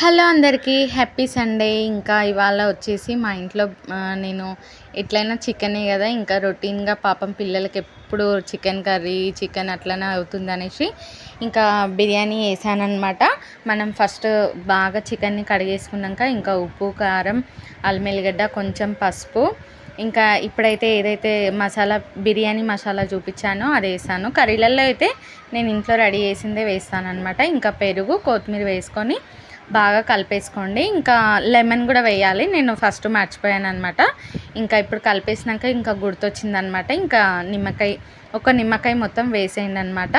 Hello అందరికీ happy Sunday. ఇంకా ఇవాళ వచ్చేసి మా ఇంట్లో నేను ఎట్లయినా చికెనే కదా ఇంకా రొటీన్గా పాపం పిల్లలకి ఎప్పుడు చికెన్ కర్రీ చికెన్ అట్లనే అవుతుంది అనేసి ఇంకా బిర్యానీ వేసానమాట మనం ఫస్ట్ బాగా చికెన్ని కడిగేసుకున్నాక ఇంకా ఉప్పు కారం అల్మెల్లిగడ్డ కొంచెం పసుపు. ఇంకా ఇప్పుడైతే ఏదైతే మసాలా బిర్యానీ మసాలా చూపించానో అది వేసాను. కర్రీలలో అయితే నేను ఇంట్లో రెడీ చేసిందే వేస్తాను అనమాట ఇంకా పెరుగు కొత్తిమీర వేసుకొని బాగా కలిపేసుకోండి. ఇంకా లెమన్ కూడా వేయాలి. నేను ఫస్ట్ మర్చిపోయాను అనమాట ఇంకా ఇప్పుడు కలిపేసినాక ఇంకా గుర్తొచ్చిందనమాట ఇంకా నిమ్మకాయ ఒక నిమ్మకాయ మొత్తం వేసేయండి అనమాట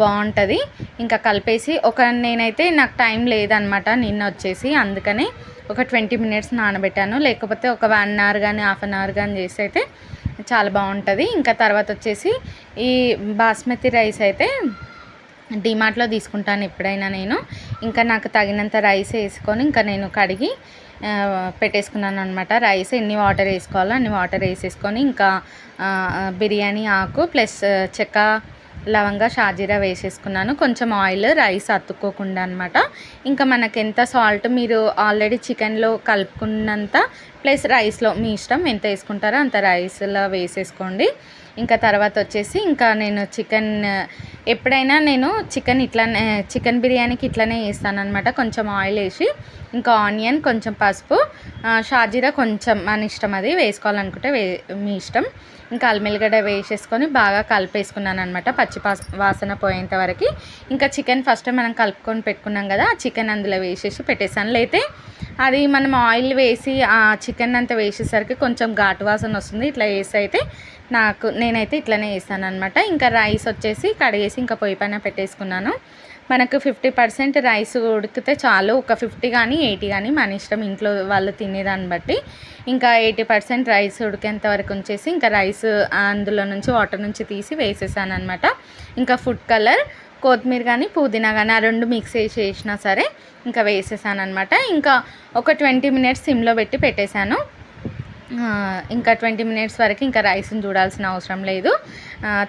బాగుంటుంది ఇంకా కలిపేసి ఒక నేనైతే నాకు టైం లేదనమాట నిన్న వచ్చేసి. అందుకని ఒక ట్వంటీ మినిట్స్ నానబెట్టాను. లేకపోతే ఒక వన్ అవర్ కానీ హాఫ్ అన్ అవర్ కానీ చేసి అయితే చాలా బాగుంటుంది ఇంకా తర్వాత వచ్చేసి ఈ బాస్మతి రైస్ అయితే డిమార్ట్లో తీసుకుంటాను ఎప్పుడైనా నేను. ఇంకా నాకు తగినంత రైస్ వేసుకొని ఇంకా నేను కడిగి పెట్టేసుకున్నాను అనమాట రైస్ ఎన్ని వాటర్ వేసుకోవాలో అన్ని వాటర్ వేసేసుకొని ఇంకా బిర్యానీ ఆకు ప్లస్ చెక్క లవంగా షాజీరా వేసేసుకున్నాను. కొంచెం ఆయిల్ రైస్ అతుక్కోకుండా అనమాట ఇంకా మనకి ఎంత సాల్ట్ మీరు ఆల్రెడీ చికెన్లో కలుపుకున్నంత ప్లస్ రైస్లో మీ ఇష్టం ఎంత వేసుకుంటారో అంత రైస్లో వేసేసుకోండి. ఇంకా తర్వాత వచ్చేసి ఇంకా నేను చికెన్ ఎప్పుడైనా నేను చికెన్ ఇట్లానే చికెన్ బిర్యానీకి ఇట్లానే వేస్తాను అనమాట కొంచెం ఆయిల్ వేసి ఇంకా ఆనియన్ కొంచెం పసుపు షాజీరా కొంచెం మన ఇష్టం అది వేసుకోవాలనుకుంటే వే మీ ఇష్టం. ఇంకా అల్మెల్లిగడ్డ వేసేసుకొని బాగా కలిపేసుకున్నాను అనమాట పచ్చి వాసన పోయేంత వరకు. ఇంకా చికెన్ ఫస్ట్ మనం కలుపుకొని పెట్టుకున్నాం కదా చికెన్ అందులో వేసేసి పెట్టేసాను లేతే అది మనం ఆయిల్ వేసి ఆ చికెన్ అంతా వేసేసరికి కొంచెం ఘాటు వాసన వస్తుంది. ఇట్లా వేసి అయితే నాకు నేనైతే ఇట్లనే వేస్తాను అనమాట ఇంకా రైస్ వచ్చేసి కడిగేసి ఇంకా పొయ్యి పైన పెట్టేసుకున్నాను. మనకు ఫిఫ్టీ పర్సెంట్ రైస్ ఉడికితే చాలు. ఒక ఫిఫ్టీ కానీ ఎయిటీ కానీ మన ఇష్టం ఇంట్లో వాళ్ళు తినేదాన్ని బట్టి. ఇంకా ఎయిటీ పర్సెంట్ రైస్ ఉడికేంత వరకు ఉంచేసి ఇంకా రైస్ అందులో నుంచి వాటర్ నుంచి తీసి వేసేసాను అనమాట ఇంకా ఫుడ్ కలర్ కొత్తిమీర కానీ పుదీనా కానీ ఆ రెండు మిక్స్ వేసి వేసినా సరే ఇంకా వేసేసాను అనమాట ఇంకా ఒక ట్వంటీ మినిట్స్ సిమ్లో పెట్టి పెట్టేశాను. ఇంకా ట్వంటీ మినిట్స్ వరకు ఇంకా రైస్ని చూడాల్సిన అవసరం లేదు.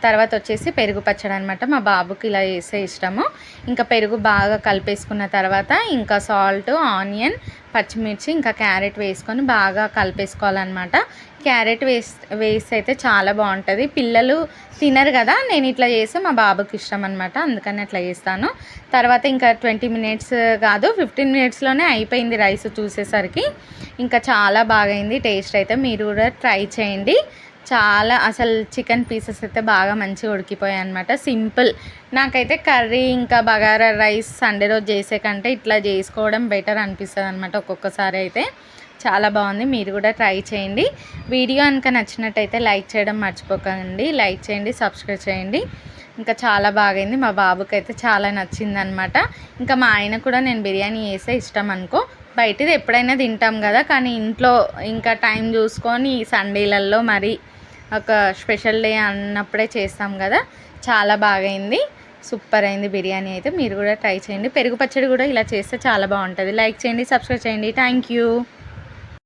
తర్వాత వచ్చేసి పెరుగు పచ్చడి అనమాట మా బాబుకి ఇలా చేస్తే ఇష్టము. ఇంకా పెరుగు బాగా కలిపేసుకున్న తర్వాత ఇంకా సాల్ట్ ఆనియన్ పచ్చిమిర్చి ఇంకా క్యారెట్ వేసుకొని బాగా కలిపేసుకోవాలన్నమాట. క్యారెట్ వేసి వేస్ట్ అయితే చాలా బాగుంటుంది. పిల్లలు తినరు కదా నేను ఇట్లా చేస్తే మా బాబుకి ఇష్టం అనమాట అందుకని అట్లా చేస్తాను. తర్వాత ఇంకా ట్వంటీ మినిట్స్ కాదు ఫిఫ్టీన్ మినిట్స్లోనే అయిపోయింది రైస్ చూసేసరికి. ఇంకా చాలా బాగైంది టేస్ట్ అయితే మీరు కూడా ట్రై చేయండి. చాలా అసలు చికెన్ పీసెస్ అయితే బాగా మంచిగా ఉడికిపోయాయి అనమాట సింపుల్. నాకైతే కర్రీ ఇంకా బగారా రైస్ సండే రోజు చేసే కంటే ఇట్లా చేసుకోవడం బెటర్ అనిపిస్తుంది అనమాట ఒక్కొక్కసారి అయితే. చాలా బాగుంది. మీరు కూడా ట్రై చేయండి. వీడియో కనుక నచ్చినట్టయితే లైక్ చేయడం మర్చిపోకండి. లైక్ చేయండి సబ్స్క్రైబ్ చేయండి. ఇంకా చాలా బాగైంది. మా బాబుకి అయితే చాలా నచ్చింది అనమాట ఇంకా మా ఆయన కూడా నేను బిర్యానీ చేస్తే ఇష్టం అనుకో. బయటది ఎప్పుడైనా తింటాం కదా కానీ ఇంట్లో ఇంకా టైం చూసుకొని సండేలలో మరి ఒక స్పెషల్ డే అన్నప్పుడే చేస్తాం కదా. చాలా బాగైంది. సూపర్ అయింది బిర్యానీ అయితే. మీరు కూడా ట్రై చేయండి. పెరుగు పచ్చడి కూడా ఇలా చేస్తే చాలా బాగుంటుంది. లైక్ చేయండి సబ్స్క్రైబ్ చేయండి. Thank you.